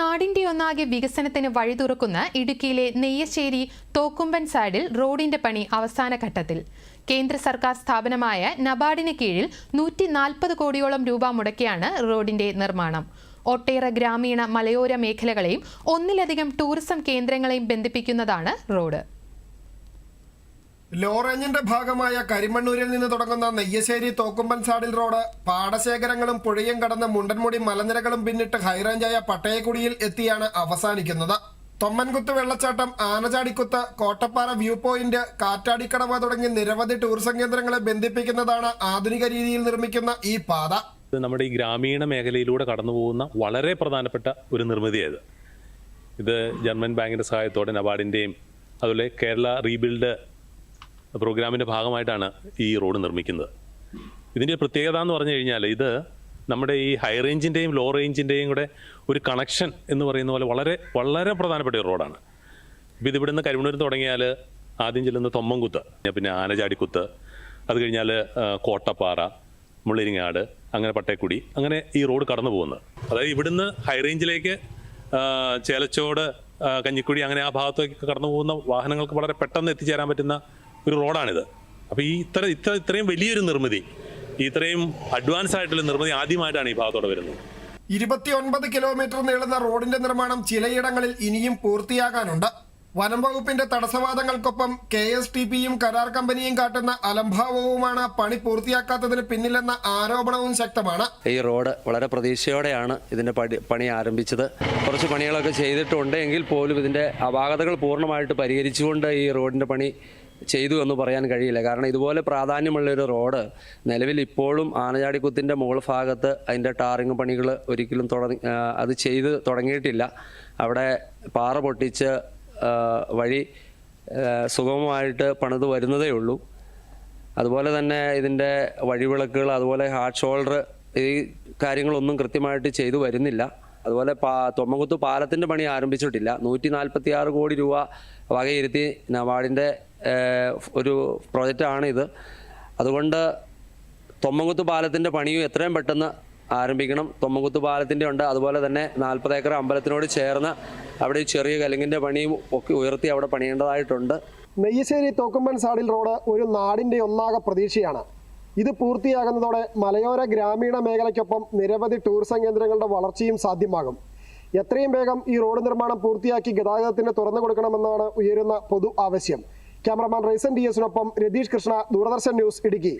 നാടിന്റെ ഒന്നാകെ വികസനത്തിന് വഴി തുറക്കുന്ന ഇടുക്കിയിലെ നെയ്യശ്ശേരി തോക്കുമ്പൻ സൈഡിൽ റോഡിന്റെ പണി അവസാന ഘട്ടത്തിൽ. കേന്ദ്ര സർക്കാർ സ്ഥാപനമായ നബാർഡിന് കീഴിൽ നൂറ്റി നാൽപ്പത് കോടിയോളം രൂപ മുടക്കിയാണ് റോഡിന്റെ നിർമ്മാണം. ഒട്ടേറെ ഗ്രാമീണ മലയോര മേഖലകളെയും ഒന്നിലധികം ടൂറിസം കേന്ദ്രങ്ങളെയും ബന്ധിപ്പിക്കുന്നതാണ് റോഡ്. ലോ റേഞ്ചിന്റെ ഭാഗമായ കരിമണ്ണൂരിൽ നിന്ന് തുടങ്ങുന്ന നെയ്യശ്ശേരി തോക്കുമ്പൻ സാഡിൽ റോഡ് പാടശേഖരങ്ങളും പുഴയും കടന്ന് മുണ്ടൻമുടി മലനിരകളും പിന്നിട്ട് ഹൈറേഞ്ചായ പട്ടയക്കുടിയിൽ എത്തിയാണ് അവസാനിക്കുന്നത്. തൊമ്മൻകുത്ത് വെള്ളച്ചാട്ടം ആനചാടിക്കുത്ത് കോട്ടപ്പാറ വ്യൂ പോയിന്റ് കാറ്റാടിക്കടവ തുടങ്ങി നിരവധി ടൂറിസം കേന്ദ്രങ്ങളെ ബന്ധിപ്പിക്കുന്നതാണ് ആധുനിക രീതിയിൽ നിർമ്മിക്കുന്ന ഈ പാത. നമ്മുടെ ഈ ഗ്രാമീണ മേഖലയിലൂടെ കടന്നുപോകുന്ന വളരെ പ്രധാനപ്പെട്ട ഒരു നിർമ്മിതിയായത്. ഇത് ജർമ്മൻ ബാങ്കിന്റെ സഹായത്തോടെ നബാർഡിന്റെയും അതുപോലെ കേരള റീബിൽഡ് പ്രോഗ്രാമിന്റെ ഭാഗമായിട്ടാണ് ഈ റോഡ് നിർമ്മിക്കുന്നത്. ഇതിന്റെ പ്രത്യേകത എന്ന് പറഞ്ഞു കഴിഞ്ഞാൽ ഇത് നമ്മുടെ ഈ ഹൈ റേഞ്ചിന്റെയും ലോ റേഞ്ചിന്റെയും കൂടെ ഒരു കണക്ഷൻ എന്ന് പറയുന്ന പോലെ വളരെ വളരെ പ്രധാനപ്പെട്ട ഒരു റോഡാണ്. ഇപ്പോൾ ഇത് ഇവിടുന്ന് കരിമണൂരിൽ തുടങ്ങിയാൽ ആദ്യം ചെല്ലുന്ന തൊമ്മൻകുത്ത് പിന്നെ ആനചാടിക്കുത്ത് അത് കഴിഞ്ഞാൽ കോട്ടപ്പാറ മുള്ളിരിങ്ങാട് അങ്ങനെ പട്ടേക്കുടി അങ്ങനെ ഈ റോഡ് കടന്നു പോകുന്നത് അതായത് ഇവിടുന്ന് ഹൈ റേഞ്ചിലേക്ക് ചേലച്ചോട് കഞ്ഞിക്കുഴി അങ്ങനെ ആ ഭാഗത്തേക്ക് കടന്നു പോകുന്ന വാഹനങ്ങൾക്ക് വളരെ പെട്ടെന്ന് എത്തിച്ചേരാൻ പറ്റുന്ന ഒരു റോഡാണിത്. അപ്പോൾ ഈ ഇത്ര ഇത്ര ഇത്രയും വലിയൊരു നിർമ്മിതി ഇത്രയും അഡ്വാൻസ് ആയിട്ടുള്ള നിർമ്മിതി ആദ്യമായിട്ടാണ് ഈ ഭാഗത്തോടെ വരുന്നത്. ഇരുപത്തിയൊൻപത് കിലോമീറ്റർ നീളുന്ന റോഡിന്റെ നിർമ്മാണം ചിലയിടങ്ങളിൽ ഇനിയും പൂർത്തിയാകാനുണ്ട്. വനം വകുപ്പിന്റെ തടസ്സവാദങ്ങൾക്കൊപ്പം കെ എസ് ടി പിയും കരാർ കമ്പനിയും കാട്ടുന്ന അലംഭാവവുമാണ് പണി പൂർത്തിയാക്കാത്തതിന് പിന്നിലെന്ന ആരോപണവും ശക്തമാണ്. ഈ റോഡ് വളരെ പ്രതീക്ഷയോടെയാണ് ഇതിന്റെ പണി പണി ആരംഭിച്ചത്. കുറച്ച് പണികളൊക്കെ ചെയ്തിട്ടുണ്ട്. എങ്കിൽ പോലും ഇതിന്റെ അപാകതകൾ പൂർണമായിട്ട് പരിഹരിച്ചുകൊണ്ട് ഈ റോഡിന്റെ പണി ചെയ്തു എന്ന് പറയാൻ കഴിയില്ല. കാരണം ഇതുപോലെ പ്രാധാന്യമുള്ളൊരു റോഡ് നിലവിൽ ഇപ്പോഴും ആനചാടിക്കുത്തിന്റെ മുകൾ ഭാഗത്ത് അതിന്റെ ടാറിങ് പണികൾ ഒരിക്കലും തുടങ്ങി അത് ചെയ്ത് തുടങ്ങിയിട്ടില്ല. അവിടെ പാറ പൊട്ടിച്ച് വഴി സുഗമമായിട്ട് പണിത് വരുന്നതേ ഉള്ളൂ. അതുപോലെ തന്നെ ഇതിന്റെ വഴിവിളക്കുകൾ അതുപോലെ ഹാർഡ് ഷോൾഡർ ഈ കാര്യങ്ങളൊന്നും കൃത്യമായിട്ട് ചെയ്തു വരുന്നില്ല. അതുപോലെ പാ തൊമ്മകുത്ത് പാലത്തിന്റെ പണി ആരംഭിച്ചിട്ടില്ല. നൂറ്റി നാൽപ്പത്തി ആറ് കോടി രൂപ വകയിരുത്തി നബാർഡിന്റെ ഏഹ്, ഒരു പ്രോജക്റ്റാണ് ഇത്. അതുകൊണ്ട് തൊമ്മങ്കുത്ത് പാലത്തിന്റെ പണിയും എത്രയും പെട്ടെന്ന് ആരംഭിക്കണം. തൊമ്മങ്കുത്ത് പാലത്തിന്റെ ഉണ്ട്. അതുപോലെ തന്നെ നാൽപ്പത് ഏക്കർ അമ്പലത്തിനോട് ചേർന്ന് അവിടെ ചെറിയ കലുങ്ങിന്റെ പണിയും ഒക്കെ ഉയർത്തി അവിടെ പണിയേണ്ടതായിട്ടുണ്ട്. നെയ്യശ്ശേരി തോക്കുമ്പൻ സാഡിൽ റോഡ് ഒരു നാടിന്റെ ഒന്നാകെ പ്രതീക്ഷയാണ്. ഇത് പൂർത്തിയാകുന്നതോടെ മലയോര ഗ്രാമീണ മേഖലയ്ക്കൊപ്പം നിരവധി ടൂറിസം കേന്ദ്രങ്ങളുടെ വളർച്ചയും സാധ്യമാകും. എത്രയും വേഗം ഈ റോഡ് നിർമ്മാണം പൂർത്തിയാക്കി ഗതാഗതത്തിന് തുറന്നു കൊടുക്കണമെന്നാണ് ഉയരുന്ന പൊതു ആവശ്യം. ക്യാമറമാൻ റൈസൻ ഡി എസിനൊപ്പം രതീഷ് കൃഷ്ണ ദൂരദർശൻ ന്യൂസ് ഇടുക്കി.